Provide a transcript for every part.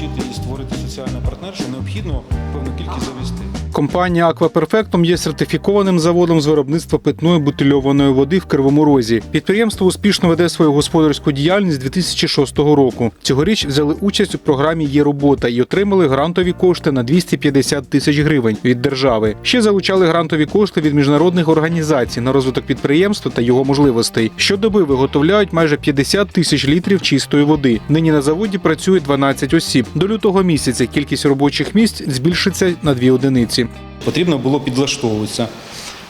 залучити і створити соціальне партнерство, необхідно певну кількість завести. Компанія Акваперфектум є сертифікованим заводом з виробництва питної бутильованої води в Кривому Розі. Підприємство успішно веде свою господарську діяльність з 2006 року. Цьогоріч взяли участь у програмі Є робота і отримали грантові кошти на 250 тисяч гривень від держави. Ще залучали грантові кошти від міжнародних організацій на розвиток підприємства та його можливостей. Щодоби виготовляють майже 50 тисяч літрів чистої води. Нині на заводі працює 12 осіб. До лютого місяця кількість робочих місць збільшиться на дві одиниці. Потрібно було підлаштовуватися.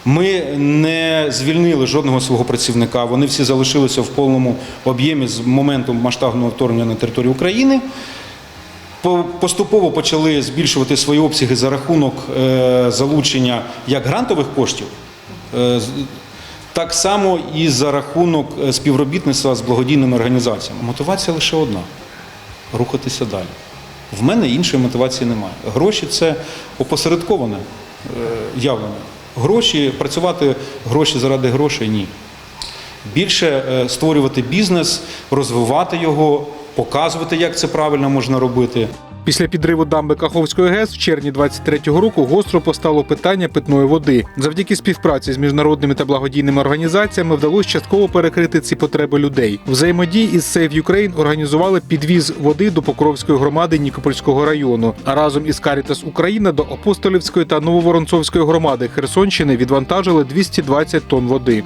Ми не звільнили жодного свого працівника. Вони всі залишилися в повному об'ємі з моменту масштабного вторгнення на територію України. Поступово почали збільшувати свої обсяги за рахунок е, залучення як грантових коштів, е, так само і за рахунок е, співробітництва з благодійними організаціями. Мотивація лише одна рухатися далі. В мене іншої мотивації немає. Гроші це опосередковане е, явлення. Гроші, працювати гроші заради грошей ні. Більше е, створювати бізнес, розвивати його, показувати, як це правильно можна робити. Після підриву дамби Каховської ГЕС в червні 23-го року гостро постало питання питної води. Завдяки співпраці з міжнародними та благодійними організаціями вдалося частково перекрити ці потреби людей. Взаємодії із Save Ukraine організували підвіз води до Покровської громади Нікопольського району. А разом із Карітас Україна до Апостолівської та Нововоронцовської громади Херсонщини відвантажили 220 тонн води.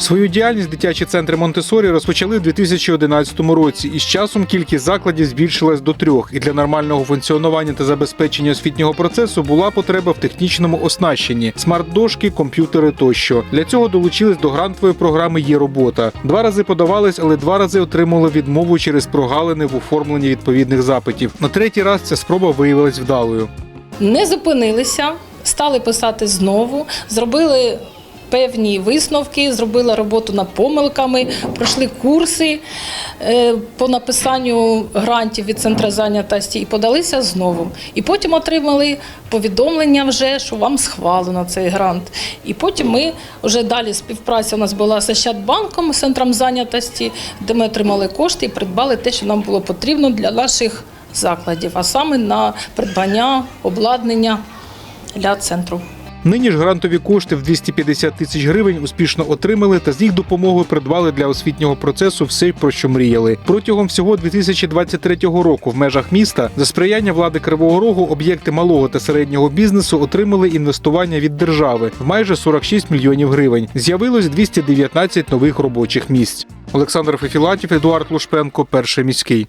Свою діяльність дитячі центри Монтесорі розпочали у 2011 році, і з часом кількість закладів збільшилась до трьох. І для нормального функціонування та забезпечення освітнього процесу була потреба в технічному оснащенні, смарт-дошки, комп'ютери тощо. Для цього долучились до грантової програми Є робота. Два рази подавались, але два рази отримали відмову через прогалини в оформленні відповідних запитів. На третій раз ця спроба виявилась вдалою. не зупинилися, стали писати знову, зробили певні висновки, зробили роботу над помилками, пройшли курси е, по написанню грантів від центру зайнятості і подалися знову. І потім отримали повідомлення вже, що вам схвалено цей грант. І потім ми вже далі співпраця у нас була з Ощадбанком, з центром зайнятості, де ми отримали кошти і придбали те, що нам було потрібно для наших закладів, а саме на придбання обладнання для центру. Нині ж грантові кошти в 250 тисяч гривень успішно отримали та з їх допомогою придбали для освітнього процесу все, про що мріяли. Протягом всього 2023 року в межах міста за сприяння влади Кривого Рогу об'єкти малого та середнього бізнесу отримали інвестування від держави в майже 46 мільйонів гривень. З'явилось 219 нових робочих місць. Олександр Фефілатів, Едуард Лушпенко, перший міський.